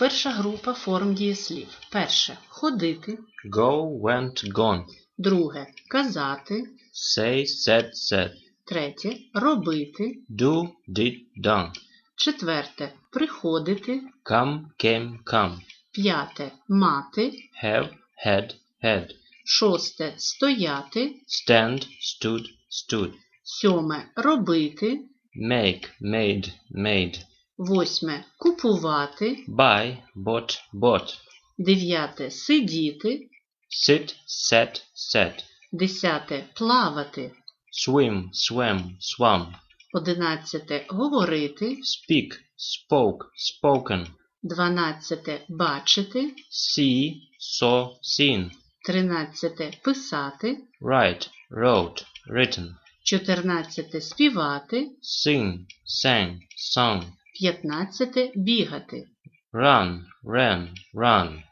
Перша група форм дієслів. Перше ходити. Go, went, gone. Друге казати. Say, said, said. Третє робити. Do, did, done. Четверте приходити. Come, came, come. П'яте мати. Have, had, had. Шосте стояти. Stand, stood, stood. Сьоме робити. Make, made, made. Восьме купувати. Buy, bought, bought. Дев'яте сидіти. Sit, sat, sat. Десяте плавати. Swim, swam, swam. Одинадцяте говорити. Speak, spoke, spoken. Дванадцяте бачити. See, saw, seen. Тринадцяте писати. Write, wrote, written. Чотирнадцяте співати. Sing, sang, sung. П'ятнадцяте бігати. Run, ran, run.